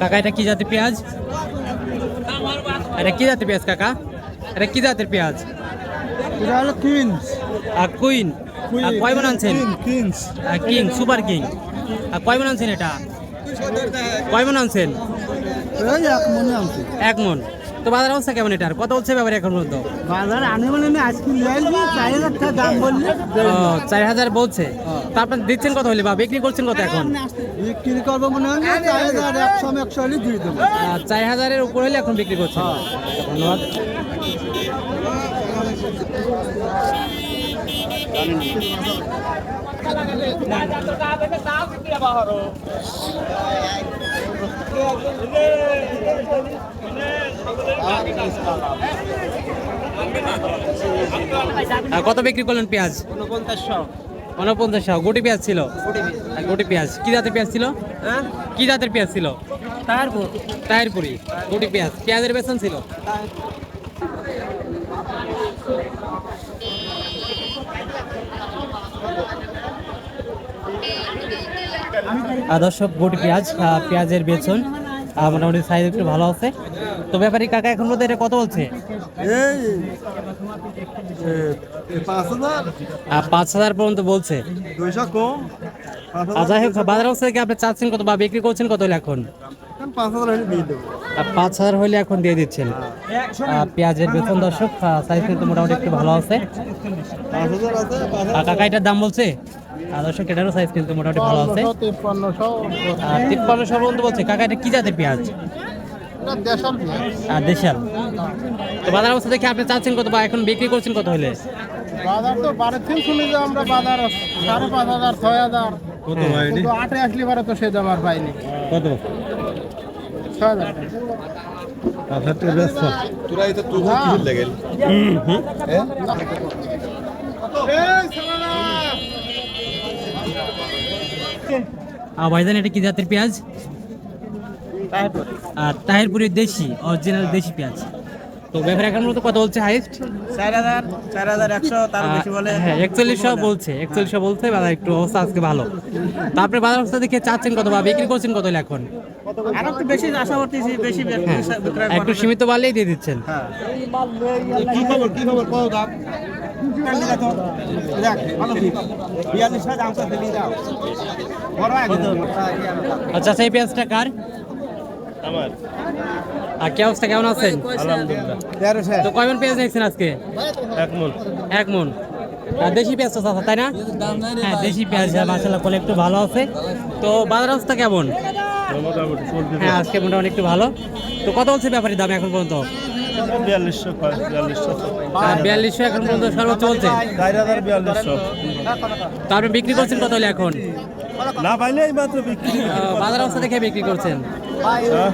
কাকা এটা কি জাতের পেঁয়াজ? এটা কি জাতের পেঁয়াজ কাকা? এটা কি জাতের পেঁয়াজ? এটা হলো কিংস আর কুইন আর কয় আনছেন? কিংস আর কিং সুপার কিং আর কয় আনছেন এটা? কয় আনছেন? এই এক মনে এক মন। তো বাজার অবস্থা কেমন এটার? কত হচ্ছে ব্যাপারে এখন পর্যন্ত? বাজার আমি বলে আমি আজকে চার হাজার টাকা দাম বললে চার হাজার বলছে। তো আপনার দিচ্ছেন কত হলে বা বিক্রি করছেন কত এখন? বিক্রি করব মনে হয় চার হাজার একশো একশো হলে দিয়ে দেবো। চার হাজারের উপর হলে এখন বিক্রি করছে ধন্যবাদ। আহ, কত বিক্রি করলেন পেঁয়াজ? উনপঞ্চাশশো গুটি পেঁয়াজ ছিল? গুটি পেঁয়াজ। কি জাতের পেঁয়াজ ছিল? কি জাতের পেঁয়াজ ছিল? টায়ারপুরি গুটি পেঁয়াজ। পেঁয়াজের বেসন ছিল? দর্শক বুট পেঁয়াজ পেঁয়াজের বেচন মোটামুটি সাইজ একটু ভালো আছে। তো ব্যাপারী কাকা এখন মধ্যে এটা কত বলছে? পাঁচ হাজার। পর্যন্ত বলছে। যাই হোক বাজার আপনি চাচ্ছেন কত বা বিক্রি করছেন কত এখন? পাঁচ হাজার হলে এখন দিয়ে দিচ্ছেন। পেঁয়াজের বেতন দর্শক সাইজ কিন্তু মোটামুটি একটু ভালো আছে। কাকা এটার দাম বলছে? দর্শক এটারও সাইজ কিন্তু মোটামুটি ভালো আছে। তিপ্পান্নশো পর্যন্ত বলছে কাকা এটা কি জাতের পেঁয়াজ? আর দেশাল। তো বাজার অবস্থা দেখে আপনি চাচ্ছেন কত বা এখন বিক্রি করছেন কত হলে? বাজার তো বারের দিন শুনি যে আমরা বাজার সাড়ে পাঁচ হাজার ছয় হাজার। কত আসলে পরে তো সে দাম আর পাইনি। কত? ভাইজান এটা কি জাতের পেঁয়াজ? আর তাহিরপুরের দেশি অরিজিনাল দেশি পেঁয়াজ। তো ব্যাপারে এখন মতো কত বলছে হাইস্ট? চার হাজার চার হাজার একশো তার বেশি বলে। হ্যাঁ একচল্লিশশো বলছে একচল্লিশশো বলছে বাজার একটু অবস্থা আজকে ভালো। তারপরে বাজার অবস্থা দেখে চাচ্ছেন কত বা বিক্রি করছেন কত এখন? আর একটু বেশি আশা করতেছি বেশি হ্যাঁ একটু সীমিত বাড়লেই দিয়ে দিচ্ছেন। কি খবর কি খবর দাম? আচ্ছা সেই পেঁয়াজটা কার? আমার। আর কি অবস্থা? কেমন আছেন? আলহামদুলিল্লাহ। তো কয়মন পেঁয়াজ নিয়েছেন আজকে? এক মন। এক মন। আর দেশি পেঁয়াজ তো চাচা, তাই না? হ্যাঁ দেশি পেঁয়াজ মাসাল্লাহ কোলে একটু ভালো আছে। তো বাজার অবস্থা কেমন? হ্যাঁ আজকে মোটামুটি একটু ভালো। তো কত বলছে ব্যাপারীর দাম এখন পর্যন্ত? বিয়াল্লিশশো বিয়াল্লিশশো। আর বিয়াল্লিশশো এখন পর্যন্ত সর্বোচ্চ চলছে চার হাজার বিয়াল্লিশশো। তো আপনি বিক্রি করছেন কত হলে এখন? না পাইলে এই মাত্র বিক্রি বাজার অবস্থা দেখে বিক্রি করছেন হ্যাঁ?